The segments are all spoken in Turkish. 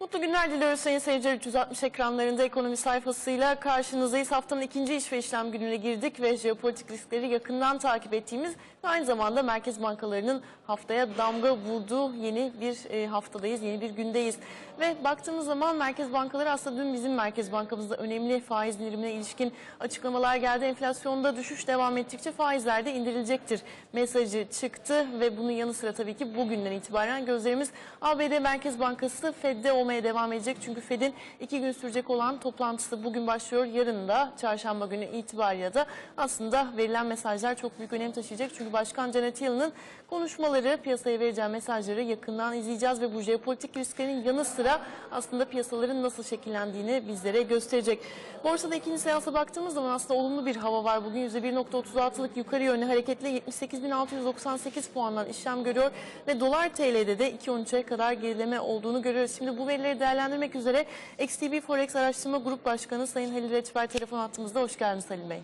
Mutlu günler diliyoruz sayın seyirciler. 360 ekranlarında ekonomi sayfasıyla karşınızdayız. Haftanın ikinci iş ve işlem gününe girdik ve jeopolitik riskleri yakından takip ettiğimiz ve aynı zamanda merkez bankalarının haftaya damga vurduğu yeni bir e, haftadayız, yeni bir gündeyiz. Ve baktığımız zaman merkez bankaları aslında dün bizim merkez bankamızda önemli faiz indirimine ilişkin açıklamalar geldi. Enflasyonda düşüş devam ettikçe faizler de indirilecektir mesajı çıktı ve bunun yanı sıra tabii ki bugünden itibaren gözlerimiz ABD Merkez Bankası Fed'de olmaya devam edecek. Çünkü Fed'in iki gün sürecek olan toplantısı bugün başlıyor. Yarın da çarşamba günü itibariyle de aslında verilen mesajlar çok büyük önem taşıyacak. Çünkü Başkan Janet Yellen'ın konuşmaları, piyasaya vereceği mesajları yakından izleyeceğiz ve bu jeopolitik risklerin yanı sıra aslında piyasaların nasıl şekillendiğini bizlere gösterecek. Borsada ikinci seansa baktığımız zaman aslında olumlu bir hava var. Bugün %1.36'lık yukarı yönlü hareketle 78.698 puandan işlem görüyor ve dolar TL'de de 2.13'e kadar gerileme olduğunu görüyoruz. Şimdi bu verileri değerlendirmek üzere XTB Forex Araştırma Grup Başkanı Sayın Halil Reçber telefon hattımızda. Hoş geldiniz Halil Bey.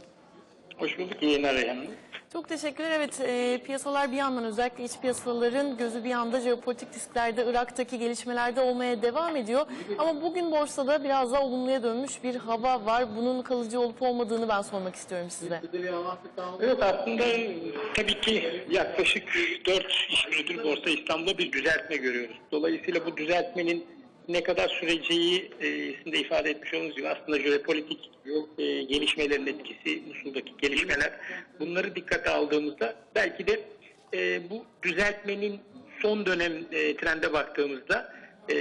Hoş bulduk. İyi yayınlar Reyhan. Çok teşekkürler. Evet e, piyasalar bir yandan özellikle iç piyasaların gözü bir yanda jeopolitik risklerde Irak'taki gelişmelerde olmaya devam ediyor. Ama bugün borsada biraz daha olumluya dönmüş bir hava var. Bunun kalıcı olup olmadığını ben sormak istiyorum size. Evet aslında tabii ki yaklaşık 4 iş gündür Borsa İstanbul'da bir düzeltme görüyoruz. Dolayısıyla bu düzeltmenin ne kadar süreceği e, ifade etmiş olduğunuz gibi aslında jeopolitik e, gelişmelerin etkisi, Musul'daki gelişmeler bunları dikkate aldığımızda belki de e, bu düzeltmenin son dönem e, trende baktığımızda e,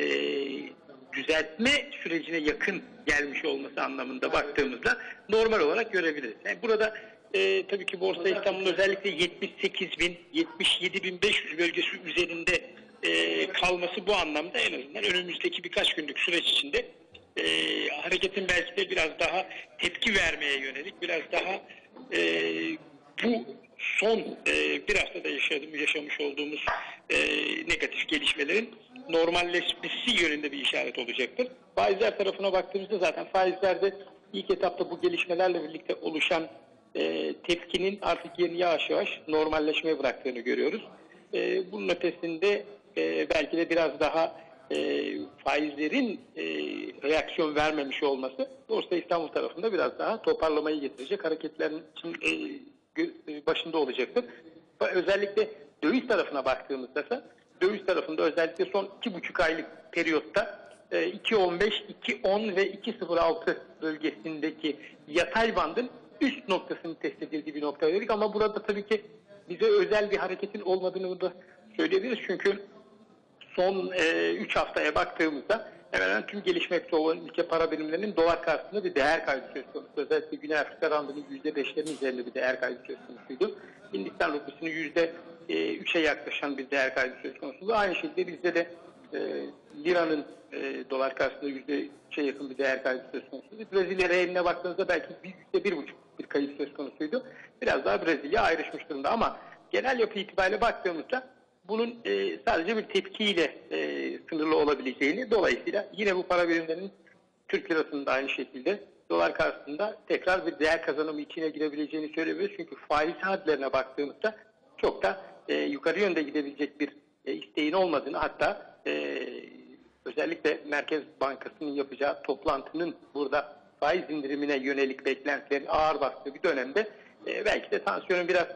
düzeltme sürecine yakın gelmiş olması anlamında baktığımızda normal olarak görebiliriz. Yani burada e, tabii ki Borsa İstanbul'un özellikle 78 bin, 77 bin 500 bölgesi üzerinde e, kalması bu anlamda en azından önümüzdeki birkaç günlük süreç içinde e, hareketin belki de biraz daha tepki vermeye yönelik, biraz daha e, bu son e, bir haftada yaşadığımız, yaşamış olduğumuz e, negatif gelişmelerin normalleşmesi yönünde bir işaret olacaktır. Faizler tarafına baktığımızda zaten faizlerde ilk etapta bu gelişmelerle birlikte oluşan e, tepkinin artık yerini yavaş yavaş normalleşmeye bıraktığını görüyoruz. E, bunun ötesinde e, belki de biraz daha e, faizlerin e, reaksiyon vermemiş olması Borsa İstanbul tarafında biraz daha toparlamayı getirecek hareketlerin için, e, e, başında olacaktır. Özellikle döviz tarafına baktığımızda ise döviz tarafında özellikle son iki buçuk aylık periyotta e, 2.15, 2.10 ve 2.06 bölgesindeki yatay bandın üst noktasını test edildiği bir nokta dedik ama burada tabii ki bize özel bir hareketin olmadığını da söyleyebiliriz çünkü son 3 haftaya baktığımızda hemen hemen tüm gelişmekte olan ülke para birimlerinin dolar karşısında bir değer kaybı söz konusu. Özellikle Güney Afrika randının %5'lerin üzerinde bir değer kaybı söz konusuydu. Hindistan rupisinin %3'e yaklaşan bir değer kaybı söz konusuydu. Aynı şekilde bizde de e, liranın e, dolar karşısında %3'e yakın bir değer kaybı söz konusuydu. Brezilya reeline baktığınızda belki bir- %1,5 bir kayıp söz konusuydu. Biraz daha Brezilya ayrışmış durumda ama genel yapı itibariyle baktığımızda bunun e, sadece bir tepkiyle e, sınırlı olabileceğini dolayısıyla yine bu para birimlerinin Türk lirasının da aynı şekilde dolar karşısında tekrar bir değer kazanımı içine girebileceğini söyleyebiliriz. Çünkü faiz hadlerine baktığımızda çok da e, yukarı yönde gidebilecek bir e, isteğin olmadığını hatta e, özellikle Merkez Bankası'nın yapacağı toplantının burada faiz indirimine yönelik beklentilerin ağır bastığı bir dönemde e, belki de tansiyonun biraz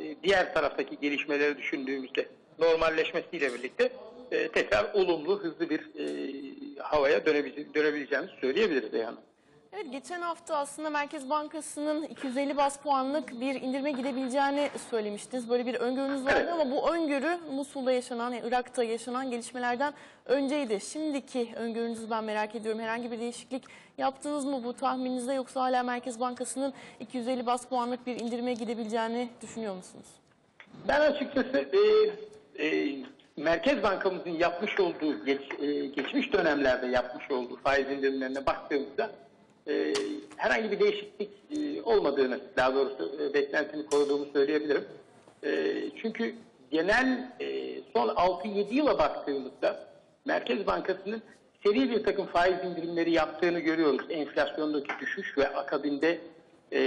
e, diğer taraftaki gelişmeleri düşündüğümüzde normalleşmesiyle birlikte e, tekrar olumlu, hızlı bir e, havaya dönebilecek- dönebileceğimizi söyleyebiliriz yani. Evet geçen hafta aslında Merkez Bankası'nın 250 bas puanlık bir indirime gidebileceğini söylemiştiniz. Böyle bir öngörünüz vardı Evet. ama bu öngörü Musul'da yaşanan, yani Irak'ta yaşanan gelişmelerden önceydi. Şimdiki öngörünüzü ben merak ediyorum. Herhangi bir değişiklik yaptınız mı bu tahmininizde yoksa hala Merkez Bankası'nın 250 bas puanlık bir indirime gidebileceğini düşünüyor musunuz? Ben açıkçası e, e, Merkez Bankamızın yapmış olduğu, geç, e, geçmiş dönemlerde yapmış olduğu faiz indirimlerine baktığımızda e, herhangi bir değişiklik e, olmadığını, daha doğrusu e, beklentini koruduğumu söyleyebilirim. E, çünkü genel e, son 6-7 yıla baktığımızda Merkez Bankası'nın seri bir takım faiz indirimleri yaptığını görüyoruz. Enflasyondaki düşüş ve akabinde e,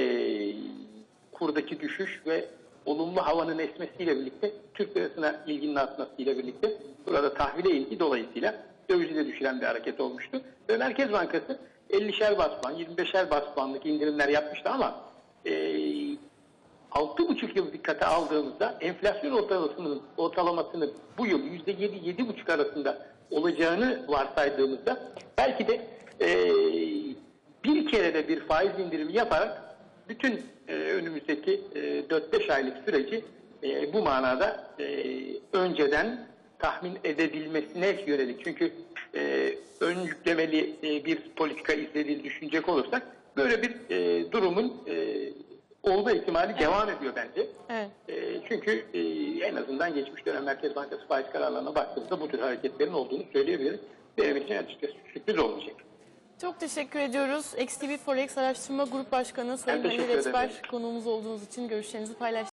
kurdaki düşüş ve olumlu havanın esmesiyle birlikte Türk lirasına ilginin artmasıyla birlikte burada tahvile ilgi dolayısıyla dövizi de düşüren bir hareket olmuştu. Ve Merkez Bankası 50'şer bas puan, 25'er bas indirimler yapmıştı ama e, 6,5 yıl dikkate aldığımızda enflasyon ortalamasının, ortalamasının bu yıl %7-7,5 arasında olacağını varsaydığımızda belki de e, bir kere de bir faiz indirimi yaparak bütün e, önümüzdeki e, 4-5 aylık süreci e, bu manada e, önceden tahmin edebilmesine yönelik. Çünkü e, ön yüklemeli e, bir politika izlediğini düşünecek olursak böyle bir e, durumun e, olma ihtimali devam ediyor bence. Evet. E, çünkü e, en azından geçmiş dönem Merkez Bankası faiz kararlarına baktığımızda bu tür hareketlerin olduğunu söyleyebiliriz. Benim için açıkçası sürpriz olmayacak. Çok teşekkür ediyoruz. XTB Forex Araştırma Grup Başkanı Sayın Reçber ederim. konuğumuz olduğunuz için görüşlerinizi paylaştınız.